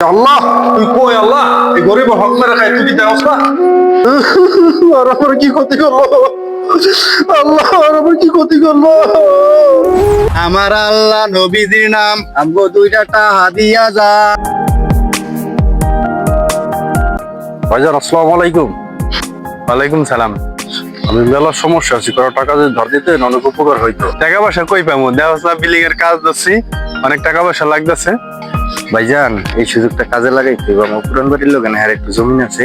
আল্লাহ তুই কই আল্লাহ? এই গরিব হক মেরে খাই তুই কি দেওস না? আর আমার কি ক্ষতি করল? আল্লাহ আর আমার কি ক্ষতি করল? আমার আল্লাহ নবীজির নাম আমগো দুইটা টাহা দিয়া যা। ভাইজান আসসালামু আলাইকুম। ওয়ালাইকুম সালাম। আমি মেলার সমস্যা আছি কারও টাকা যদি ধর দিতে অনেক উপকার হইতো। টাকা পয়সা কই পাবো দেওয়া না বিল্ডিং এর কাজ দিচ্ছি। অনেক টাকা পয়সা লাগতেছে। ভাইজান এই সুযোগটা কাজে লাগাইতে আমার পুরান বাড়ির লোক হ্যাঁ একটু জমিন আছে।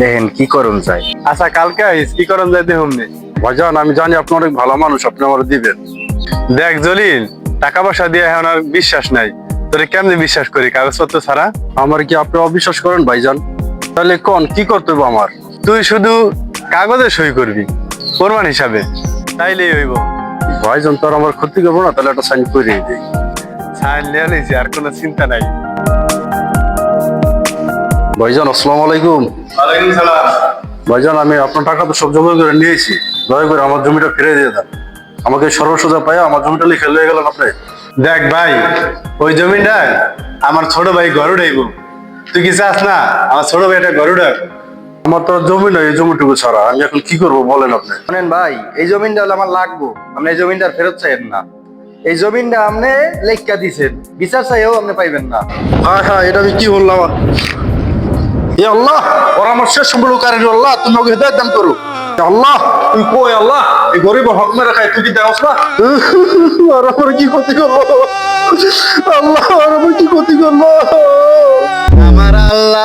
দেখেন কি করুন চাই আচ্ছা কালকে আইস কি করেন যাইতে হুমনে ভাইজান আমি জানি আপনি অনেক ভালো মানুষ আপনি আমার দিবেন। দেখ জলিল টাকা পয়সা দিয়ে এখন আর বিশ্বাস নাই। তোরে কেমনে বিশ্বাস করি কাগজপত্র ছাড়া? আমার কি আপনি অবিশ্বাস করেন ভাইজান? তাহলে কোন কি করতে হবে আমার? তুই শুধু কাগজে সই করবি প্রমাণ হিসাবে। তাইলেই হইব। ভাইজান তোর আমার ক্ষতি করব না তাহলে একটা সাইন করে দিই। সাইন লিয়ে নিয়েছি আর কোনো চিন্তা নাই। ভাইজান আসসালামু আলাইকুম। ওয়ালাইকুম সালাম। ভাইজান আমি আপনার টাকা তো সব জমা করে নিয়েছি। দয়া করে আমার জমিটা ফিরে দিয়ে দেন। আমাকে সর্বসোজা পাই আমার জমিটা লিখে লয়ে গেলেন আপনি। দেখ ভাই ওই জমিটা আমার ছোট ভাই ঘর উঠাইব তুই কি চাস না? আমার ছোট ভাইটা ঘর উঠাক আমার তো জমি নাই এই জমিটুকু ছাড়া। আমি এখন কি করব বলেন আপনি? শোনেন ভাই এই জমিনটা হলে আমার লাগবো। আপনি এই জমিনটা ফেরত চাইেন না। এই জমিনটা আপনি লেখা দিছেন। বিচার চাইও আপনি পাইবেন না। হ্যাঁ হ্যাঁ এটা আমি কি বললাম? আল্লাহ ওরা আমার আল্লাহ, তুমি ওকে হৃদয় দান করো। আল্লাহ তুই কই আল্লাহ, এই গরিব হক মেরে খাই তুই কি দেওস না? আর আমার কি ক্ষতি করল? আল্লাহ, আর আমার কি ক্ষতি করল?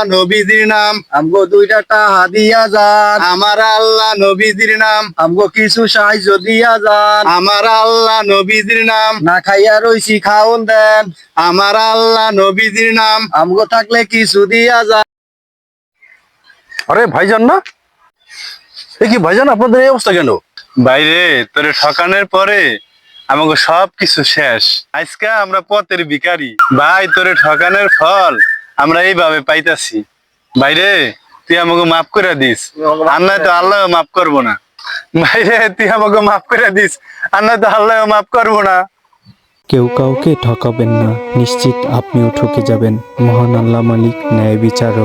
আল্লাহ নবীজির নাম। আমগো দুইটা টাহা দিয়া যান। আমার আল্লাহ নবীজির নাম। আমগো কিছু সাহায্য দিয়া যান। আমার আল্লাহ নবীজির নাম। না খাইয়া রইছি খাওন দেন। আমার আল্লাহ নবীজির নাম। আমগো থাকলে কিছু দিয়া যান। আরে ভাইজান না? এ কি ভাইজান আপনাদের এই অবস্থা কেন? বাইরে তোরে ঠকানোর পরে আমাকে সব কিছু শেষ। আজকে আমরা পথের ভিখারি। ভাই তোরে ঠকানের ফল। আমরা এইভাবে পাইতাছি। বাইরে তুই আমাকে মাফ করে দিস। নয় তো আল্লাহ মাফ করব না। বাইরে তুই আমাকে মাফ করে দিস। নয় তো আল্লাহ মাফ করব না। কেউ কাউকে ঠকাবেন না। নিশ্চিত আপনিও ঠকে যাবেন। মহান আল্লাহ মালিক ন্যায় বিচারক